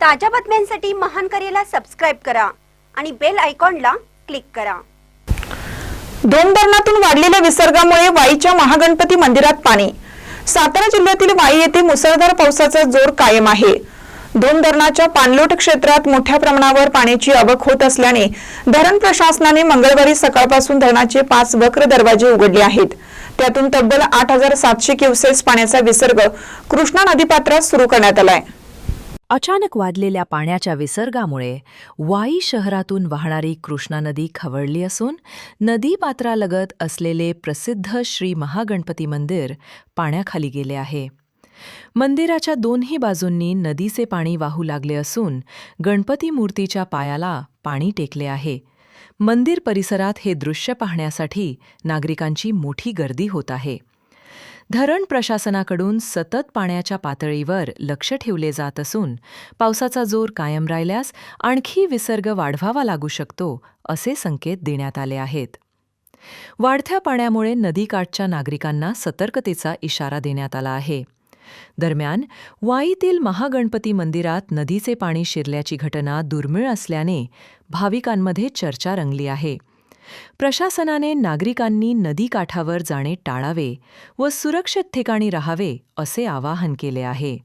ताज्या बातम्यांसाठी महान करेला सबस्क्राईब करा आणि बेल आयकॉनला क्लिक करा. दोन धरणातून वाढलेल्या विसर्गामुळे वाईच्या महागणपती मंदिरात पाणी. सातारा जिल्ह्यातील वाई येथे मुसळधार पावसाचा जोर कायम आहे. दोन धरणाच्या पाणलोट क्षेत्रात मोठ्या प्रमाणावर पाण्याची आवक होत असल्याने धरण प्रशासनाने मंगळवारी सकाळपासून धरणाचे पाच वक्र दरवाजे उघडले आहेत. त्यातून तब्बल आठ हजार सातशे क्युसेस पाण्याचा विसर्ग कृष्णा नदीपात्रात सुरू करण्यात आलाय. अचानक वाढलेल्या पाण्याच्या विसर्गामुळे वाई शहरातून वाहणारी कृष्णा नदी खवळली असून नदीपात्रालगत असलेले प्रसिद्ध श्री महागणपती मंदिर पाण्याखाली गेले आहे. मंदिराच्या दोन्ही बाजूंनी नदीचे पाणी वाहू लागले असून गणपती मूर्तीच्या पायाला पाणी टेकले आहे. मंदिर परिसरात हे दृश्य पाहण्यासाठी नागरिकांची मोठी गर्दी होत आहे. धरण प्रशासनाकडून सतत पाण्याच्या पातळीवर लक्ष ठेवले जात असून पावसाचा जोर कायम राहिल्यास आणखी विसर्ग वाढवावा लागू शकतो असे संकेत देण्यात आले आहेत. वाढत्या पाण्यामुळे नदीकाठच्या नागरिकांना सतर्कतेचा इशारा देण्यात आला आहे. दरम्यान वाईतील महागणपती मंदिरात नदीचे पाणी शिरल्याची घटना दुर्मिळ असल्याने भाविकांमध्ये चर्चा रंगली आहे. प्रशासनाने नागरिकांनी नदीकाठावर जाणे टाळावे व सुरक्षित ठिकाणी राहावे असे आवाहन केले आहे.